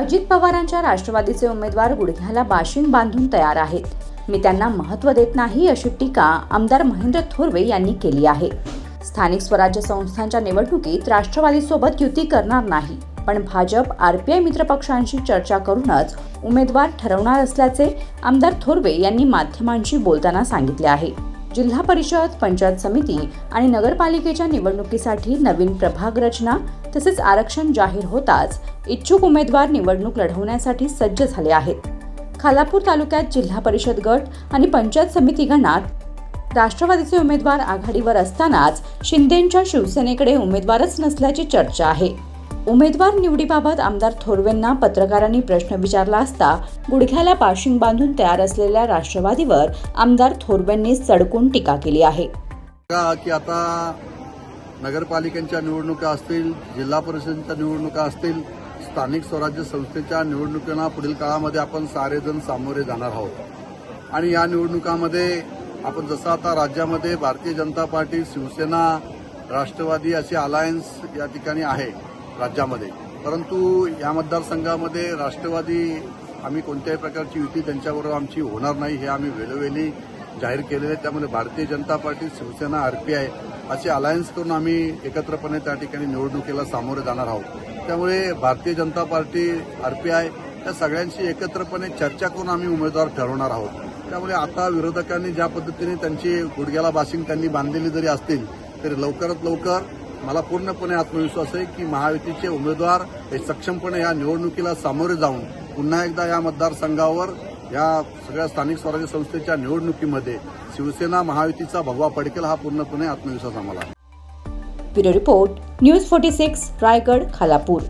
अजित पवारांच्या राष्ट्रवादीचे उमेदवार गुडघ्याला बाशिंग बांधून तयार आहेत. मी त्यांना महत्त्व देत नाही अशी टीका आमदार महेंद्र थोरवे यांनी केली आहे. स्थानिक स्वराज्य संस्थांच्या निवडणुकीत राष्ट्रवादीसोबत युती करणार नाही पण भाजप आरपीआय मित्रपक्षांशी चर्चा करूनच उमेदवार ठरवणार असल्याचे आमदार थोरवे यांनी माध्यमांशी बोलताना सांगितले आहे. जिल्हा परिषद पंचायत समिती आणि नगरपालिकेच्या निवडणुकीसाठी नवीन प्रभाग रचना तसेच आरक्षण जाहीर होताच इच्छुक उमेदवार निवडणूक लढवण्यासाठी सज्ज झाले आहेत. खालापूर तालुक्यात जिल्हा परिषद गट आणि पंचायत समिती गणात राष्ट्रवादीचे उमेदवार आघाडीवर असतानाच शिंदेंच्या शिवसेनेकडे उमेदवारच नसल्याची चर्चा आहे. उमेदवार निवडीबाबत आमदार थोरवेंना पत्रकारांनी प्रश्न विचारला असता गुडघ्याला पाशिंग बांधून तयार असलेल्या राष्ट्रवादीवर आमदार थोरवेंनी सडकून टीका केली आहे. की आता नगरपालिकांच्या निवडणुका असतील जिल्हा परिषदेच्या निवडणुका असतील स्थानिक स्वराज्य संस्थेच्या निवडणुकांना पुढील काळामध्ये आपण सारेजण सामोरे जाणार आहोत. आणि या निवडणुकामध्ये आपण जसं आता राज्यामध्ये भारतीय जनता पार्टी शिवसेना राष्ट्रवादी असे अलायन्स या ठिकाणी आहे. राज्यामध्ये. परंतु या मतदारसंघामध्ये राष्ट्रवादी आम्ही कोणत्याही प्रकारची युती त्यांच्याबरोबर आमची होणार नाही हे आम्ही वेळोवेळी जाहीर केलेले त्यामध्ये त्यामुळे भारतीय जनता पार्टी शिवसेना आरपीआय असे अलायन्स करून आम्ही एकत्रपणे त्या ठिकाणी निवडणुकीला सामोरे जाणार आहोत. त्यामुळे भारतीय जनता पार्टी आरपीआय या सगळ्यांशी एकत्रपणे चर्चा करून आम्ही उमेदवार ठरवणार आहोत. त्यामुळे आता विरोधकांनी ज्या पद्धतीने त्यांची गुडघ्याला बाशिंग त्यांनी बांधलेली जरी असतील तरी लवकरात लवकर मला पूर्णपणे आत्मविश्वास आहे की महायुतीचे उमेदवार हे सक्षमपणे या निवडणुकीला सामोरे जाऊन पुन्हा एकदा या मतदारसंघावर या सगळ्या स्थानिक स्वराज्य संस्थेच्या निवडणुकीमध्ये शिवसेना महायुतीचा भगवा पडकेल हा पूर्णपणे आत्मविश्वास आम्हाला आहे. Bureau report news forty six Raigad Khalapur.